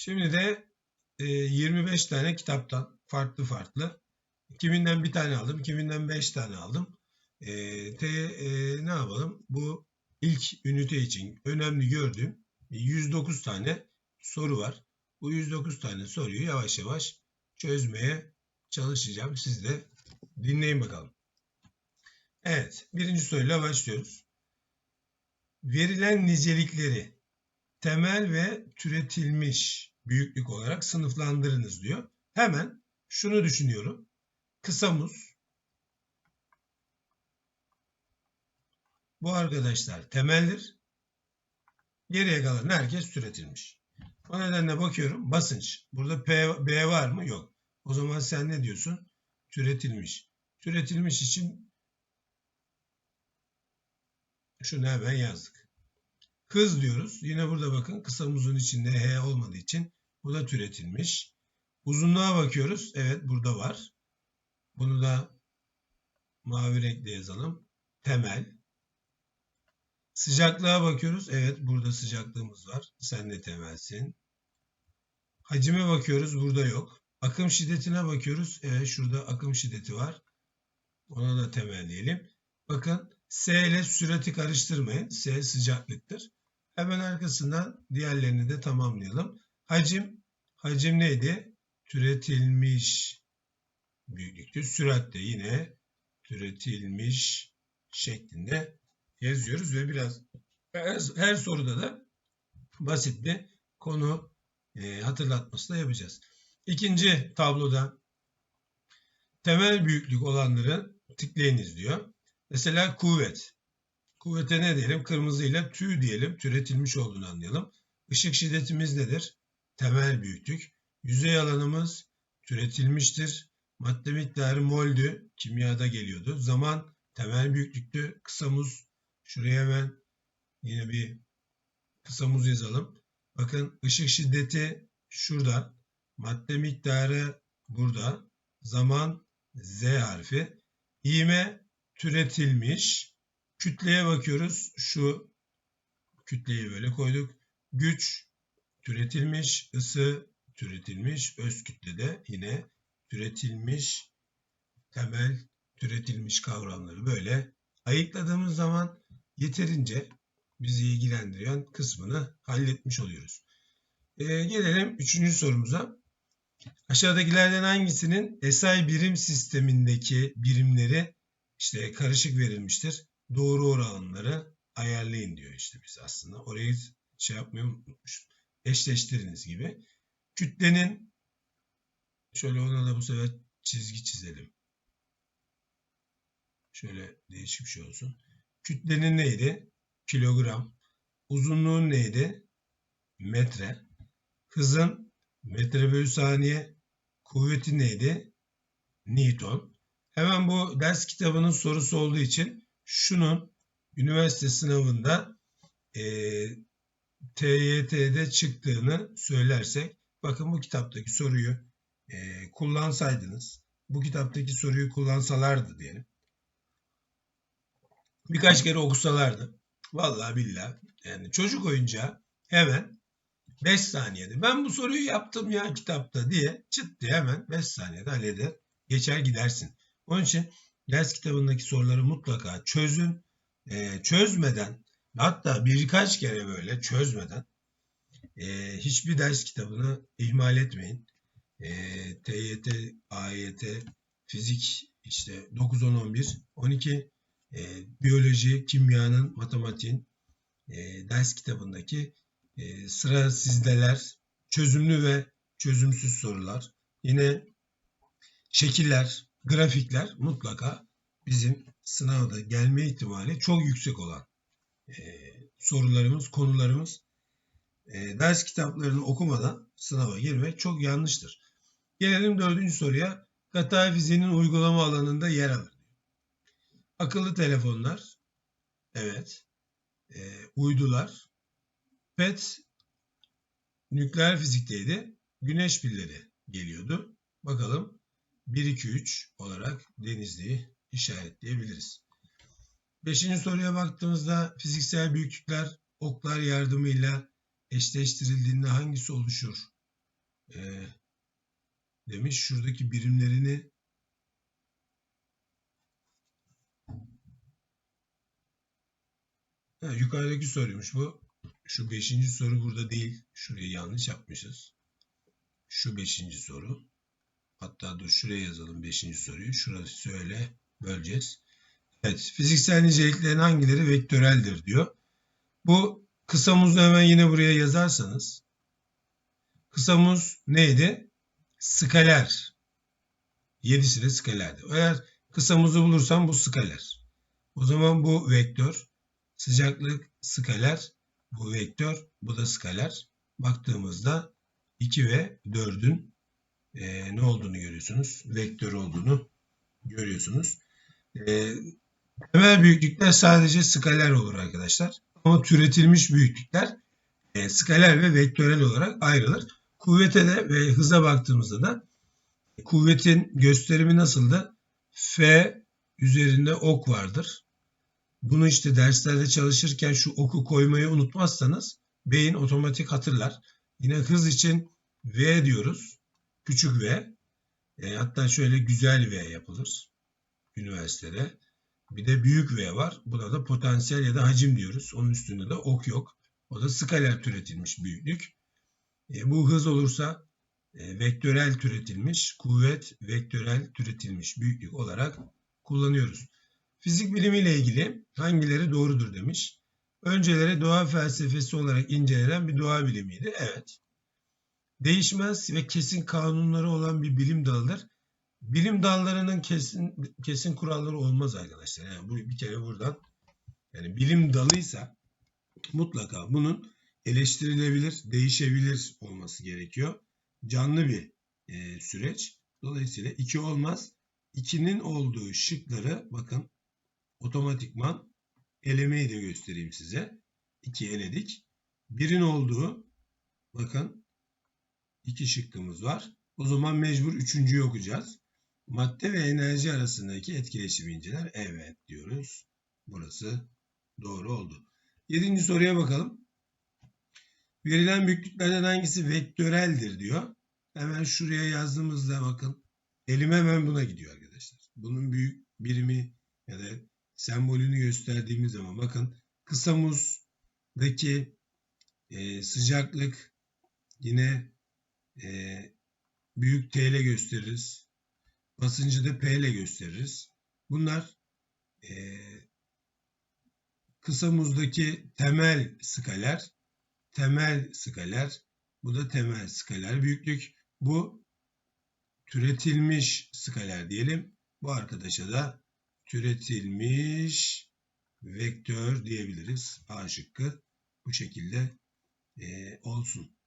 Şimdi de e, 25 tane kitaptan farklı farklı. Kiminden bir tane aldım, kiminden 5 tane aldım. E, te, e, ne yapalım? Bu ilk ünite için önemli gördüğüm 109 tane soru var. Bu 109 tane soruyu yavaş yavaş çözmeye çalışacağım. Siz de dinleyin bakalım. Evet, birinci soruyla başlıyoruz. Verilen nicelikleri temel ve türetilmiş büyüklük olarak sınıflandırınız diyor. Hemen şunu düşünüyorum. Kısa muz. Bu arkadaşlar temeldir. Geriye kalan herkes türetilmiş. O nedenle bakıyorum basınç. Burada P, B var mı? Yok. O zaman sen ne diyorsun? Türetilmiş. Türetilmiş için şunu hemen yazdık. Hız diyoruz. Yine burada bakın kısa muzun içinde H olmadığı için bu da türetilmiş. Uzunluğa bakıyoruz. Evet burada var. Bunu da mavi renkle yazalım. Temel. Sıcaklığa bakıyoruz. Evet burada sıcaklığımız var. Sen de temelsin. Hacime bakıyoruz. Burada yok. Akım şiddetine bakıyoruz. Evet şurada akım şiddeti var. Ona da temel diyelim. Bakın S ile sürati karıştırmayın. S sıcaklıktır. Hemen arkasından diğerlerini de tamamlayalım. Hacim, hacim neydi? Türetilmiş büyüklüktü. Sürat de yine türetilmiş şeklinde yazıyoruz ve biraz her, her soruda da basit bir konu e, hatırlatması da yapacağız. İkinci tabloda temel büyüklük olanları tıklayınız diyor. Mesela kuvvet. Kuvvete ne diyelim? Kırmızıyla tü diyelim. Türetilmiş olduğunu anlayalım. Işık şiddetimiz nedir? Temel büyüklük. Yüzey alanımız türetilmiştir. Madde miktarı moldü. Kimyada geliyordu. Zaman temel büyüklüktü. Kısa muz. Şuraya hemen yine bir kısa muz yazalım. Bakın ışık şiddeti şurada. Madde miktarı burada. Zaman Z harfi. İğme türetilmiş. Kütleye bakıyoruz. Şu kütleyi böyle koyduk. Güç türetilmiş. ısı türetilmiş. Öz kütlede yine türetilmiş. Temel türetilmiş kavramları böyle ayıkladığımız zaman yeterince bizi ilgilendiren kısmını halletmiş oluyoruz. Ee, gelelim üçüncü sorumuza. Aşağıdakilerden hangisinin SI birim sistemindeki birimleri işte karışık verilmiştir. Doğru oranları ayarlayın diyor işte biz aslında. Orayı şey yapmayı unutmuşuz. Eşleştiriniz gibi. Kütlenin şöyle ona da bu sefer çizgi çizelim. Şöyle değişik bir şey olsun. Kütlenin neydi? Kilogram. Uzunluğun neydi? Metre. Hızın metre bölü saniye. Kuvveti neydi? Newton. Hemen bu ders kitabının sorusu olduğu için şunun üniversite sınavında e, TYT'de çıktığını söylersek bakın bu kitaptaki soruyu e, kullansaydınız bu kitaptaki soruyu kullansalardı diyelim birkaç kere okusalardı. Vallahi billahi yani çocuk oyuncağı hemen 5 saniyede ben bu soruyu yaptım ya kitapta diye çıt diye hemen 5 saniyede halleder geçer gidersin. Onun için ders kitabındaki soruları mutlaka çözün. Ee, çözmeden hatta birkaç kere böyle çözmeden e, hiçbir ders kitabını ihmal etmeyin. E, TYT, AYT, fizik işte 9, 10, 11, 12 e, biyoloji, kimyanın, matematiğin e, ders kitabındaki e, sıra sizdeler, çözümlü ve çözümsüz sorular, yine şekiller, grafikler mutlaka bizim sınavda gelme ihtimali çok yüksek olan e, sorularımız, konularımız. E, ders kitaplarını okumadan sınava girmek çok yanlıştır. Gelelim dördüncü soruya. Katay fiziğinin uygulama alanında yer alır. Akıllı telefonlar. Evet. E, uydular. PET nükleer fizikteydi. Güneş pilleri geliyordu. Bakalım 1, 2, 3 olarak Denizli'yi işaretleyebiliriz. Beşinci soruya baktığımızda fiziksel büyüklükler oklar yardımıyla eşleştirildiğinde hangisi oluşur e, demiş. Şuradaki birimlerini ha, yukarıdaki soruymuş bu. Şu beşinci soru burada değil. Şurayı yanlış yapmışız. Şu beşinci soru. Hatta dur şuraya yazalım beşinci soruyu. Şurası söyle böleceğiz. Evet, fiziksel niceliklerin hangileri vektöreldir diyor. Bu kısa hemen yine buraya yazarsanız. Kısa muz neydi? Skaler. Yedisi de skalerdi. Eğer kısa bulursam bu skaler. O zaman bu vektör. Sıcaklık skaler. Bu vektör. Bu da skaler. Baktığımızda 2 ve 4'ün e, ne olduğunu görüyorsunuz. Vektör olduğunu görüyorsunuz. E, temel büyüklükler sadece skaler olur arkadaşlar. Ama türetilmiş büyüklükler e, skaler ve vektörel olarak ayrılır. Kuvvete de ve hıza baktığımızda da kuvvetin gösterimi nasıldı? F üzerinde ok vardır. Bunu işte derslerde çalışırken şu oku koymayı unutmazsanız beyin otomatik hatırlar. Yine hız için V diyoruz. Küçük V. E, hatta şöyle güzel V yapılır üniversitede. Bir de büyük V var. Buna da potansiyel ya da hacim diyoruz. Onun üstünde de ok yok. O da skaler türetilmiş büyüklük. E, bu hız olursa e, vektörel türetilmiş, kuvvet vektörel türetilmiş büyüklük olarak kullanıyoruz. Fizik bilimiyle ilgili hangileri doğrudur demiş. Önceleri doğa felsefesi olarak incelenen bir doğa bilimiydi. Evet. Değişmez ve kesin kanunları olan bir bilim dalıdır. Bilim dallarının kesin kesin kuralları olmaz arkadaşlar. Yani bu bir kere buradan yani bilim dalıysa mutlaka bunun eleştirilebilir, değişebilir olması gerekiyor. Canlı bir e, süreç. Dolayısıyla 2 olmaz. 2'nin olduğu şıkları bakın otomatikman elemeyi de göstereyim size. 2 eledik. 1'in olduğu bakın 2 şıkkımız var. O zaman mecbur üçüncüyü okuyacağız. Madde ve enerji arasındaki etkileşimi inceler. Evet diyoruz. Burası doğru oldu. Yedinci soruya bakalım. Verilen büyüklüklerden hangisi vektöreldir diyor. Hemen şuraya yazdığımızda bakın elim hemen buna gidiyor arkadaşlar. Bunun büyük birimi ya da sembolünü gösterdiğimiz zaman bakın kısa muzdaki e, sıcaklık yine e, büyük T ile gösteririz. Basıncı da P ile gösteririz. Bunlar e, kısa muzdaki temel skaler, temel skaler, bu da temel skaler büyüklük. Bu türetilmiş skaler diyelim. Bu arkadaşa da türetilmiş vektör diyebiliriz. A şıkkı bu şekilde e, olsun.